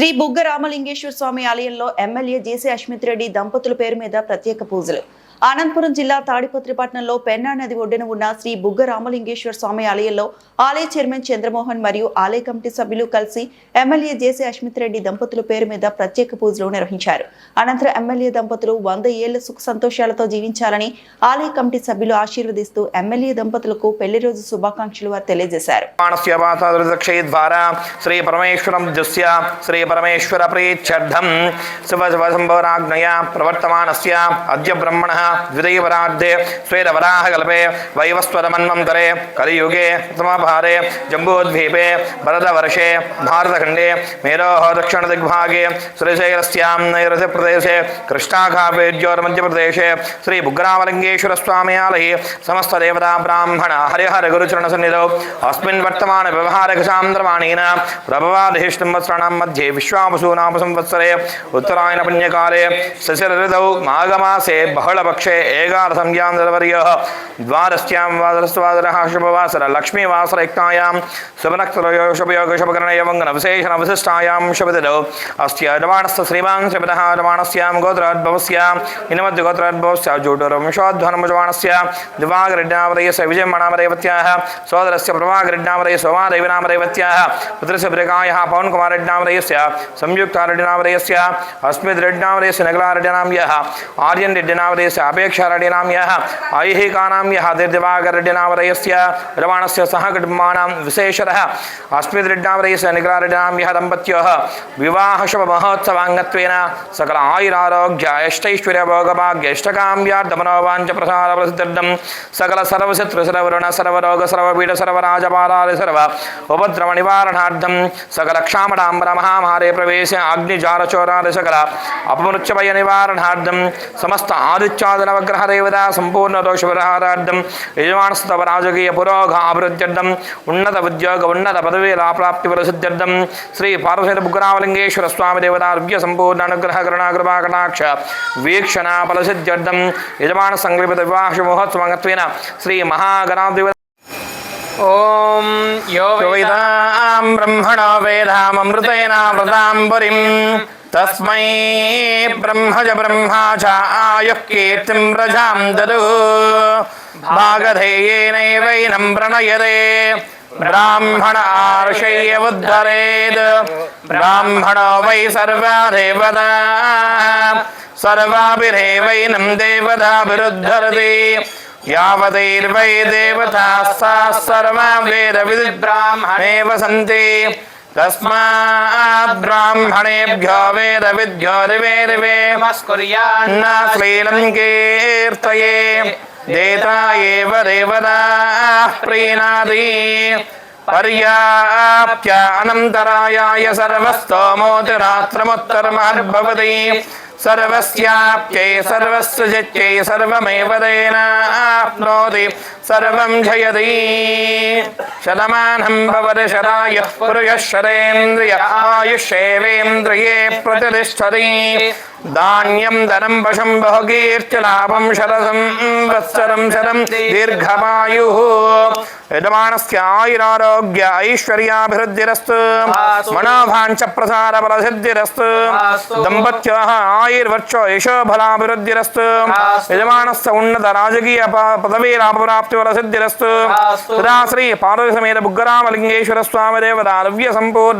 శ్రీ బుగ్గ రామలింగేశ్వర స్వామి ఆలయంలో ఎమ్మెల్యే జేసీ అశ్మిత్ రెడ్డి దంపతుల పేరు మీద ప్రత్యేక పూజలు. అనంతపురం జిల్లా తాడిపత్రిపట్నంలో పెన్నా నది ఒడ్డున ఉన్న శ్రీ బుగ్గ రామలింగేశ్వర స్వామి ఆలయంలో ఆలయ చైర్మన్ చంద్రమోహన్ మరియు ఆలయ కమిటీ సభ్యులు కలిసి ఎమ్మెల్యే జేసీ అశ్మిత్ రెడ్డి దంపతుల పేరు మీద ప్రత్యేక పూజలు నిర్వహించారు. అనంతరం ఎమ్మెల్యే దంపతులు వంద ఏళ్ళ సుఖ సంతోషాలతో జీవించాలని ఆలయ కమిటీ సభ్యులు ఆశీర్వదిస్తూ ఎమ్మెల్యే దంపతులకు పెళ్ళి రోజు శుభాకాంక్షలు వారు తెలియజేశారు. ద్వారా శ్రీ పరమేశ్వరం జస్య శ్రీ పరమేశ్వర ప్రీత్యర్థం. శివ శివ ప్రవర్తమానస్య అద్య బ్రహ్మణ द्वितीयपरार्धे स्वेदवराहकल्पे वैवस्वरमन्वन्तरे कलियुगे उत्तमभारे जम्बूद्वीपे, भरतवर्षे, भारतखण्डे मेरोः दक्षिणदिग्भागे सुरशैलस्यां नैरसप्रदेशे कृष्णाघापेज्योर्मध्यप्रदेशे श्रीबुग्रामलिङ्गेश्वरस्वाम्यालये समस्तदेवताब्राह्मण हरिहरगुरुचरणसन्निधौ अस्मिन् वर्तमानव्यवहारकसान्द्रमाणेन प्रभवाधिष्टंवत्सराणां मध्ये विश्वावसूनामसंवत्सरे उत्तरायणपुण्यकाले सशिरऋतौ माघमासे, बहुलपक्ष पक्षे एगारसंज्ञां दलवर्यः द्वादस्यां वादरस्वादरः शुभवासर, लक्ष्मीवासरयुक्तायां सुवनक्तलयो शुभयोगशुभकरणयवङ्गनवशेषणवशिष्टायां शुभदिनौ। अस्य अडमाणस्थ श्रीमान् श्रीमदः अडमाणस्यां गोत्राद्भवस्यां इनमद्यगोत्राद्भवस्य ज्योटिरंशोध्वनमुजमाणस्य दिवागृड्नामदयस्य विजयमणामदैवत्याः सोदरस्य पुत्रस्य अपेक्षारेड्डिनां यः ऐहिकानां यः दिव्यदिवागरेड्डिनावरयस्य रवाणस्य सह कुटुम्बानां विशेषतः अस्मिद्रेड्डावरयस्य निगलारेड्डिनां यः दम्पत्योः विवाहशुभमहोत्सवाङ्गत्वेन सकल आयुरारोग्य अष्टैश्वर्यभोगभाग्य इष्टकाम्यार्धमनोवाञ्च प्रसादप्रसिद्धिर्दं सकल सर्वशत्रुसर्वरुण सर्वरोग, सर्वपीड, सर्वराजपालादि सर्व उपद्रवनिवारणार्थं सकलक्षामडाम्बर महामारे प्रवेश अग्निजारचोरादि सकल अपमृत्यभय निवारणार्थं समस्त आदित्यादिनवग्रह శ్రీపాదనవగ్రహ దేవతా సంపూర్ణ దోషపరిహారార్థం యజమానస్తవ రాజకీయ పురోగాభివృద్ధ్యర్థం ఉన్నత ఉద్యోగ ఉన్నత పదవీ లాప్రాప్తి ప్రసిద్ధ్యర్థం శ్రీ పార్వతి బుగ్గురామలింగేశ్వర స్వామి దేవతారుభ్య సంపూర్ణ అనుగ్రహ కరుణాకృపా కటాక్ష వీక్షణ ఫలసిద్ధ్యర్థం యజమాన సంకల్పిత వివాహ మహోత్సవత్వేన శ్రీ మహాగణాధిపతి ఓం యో వేదాం బ్రహ్మణో వేదామృతైనా వ్రతాం తస్మై బ్రహ్మజ బ్రహ్మాచ ఆయుః కీర్తిం రజాం దదు భాగధేయేనైవైనం ప్రణయదే బ్రాహ్మణ ఆర్షయ్య ఉద్ధరేద్ బ్రాహ్మణో వై సర్వా దేవత సర్వాభిరేవైనం దేవతాభిరుద్ధరతి. యావతైర్వై దేవతాస్తా సర్వా వేద విద్బ్రాహ్మణేవ సంతి. वेदविद्ब्राह्मणेव सन्ति तस्मात् ब्राह्मणेभ्यो वेदविद्यो दिवे दिवे नमस्कुर्यान्न न श्रीलं कीर्तये देता एव देवताः प्रीणाति पर्याप्य अनन्तरायाय सर्वस्तोमोतिरात्रमुत्तरमहद्भवति सर्वस्याप्यै सर्वस्य जित्यै सर्वमेव तेनाप्नोति सर्वं जयति शतमानं भवति शतायुः पुरुषः शतेन्द्रिय आयुष्येवेन्द्रिये प्रतिष्ठति ధాన్యం ధనం వశం బహుకీర్తి లాభం శరసం వత్సరం శరం దీర్ఘమాయు. యజమానస్యాయురారోగ్య ఐశ్వర్యాభివృద్ధిరస్తు. మనోభాంచ ప్రసార ప్రసిద్ధిరస్తు దంపత్యో ఆయుర్వర్చో యశోఫలాభివృద్ధిరస్తు యజమానస్థ ఉన్నత రాజకీయ పదవీలాభప్రాప్తి ప్రసిద్ధిరస్తు శ్రీ పార్వతి సమేత బుగ్గరామలింగేశ్వర స్వామి దేవత అవ్య సంపూర్ణ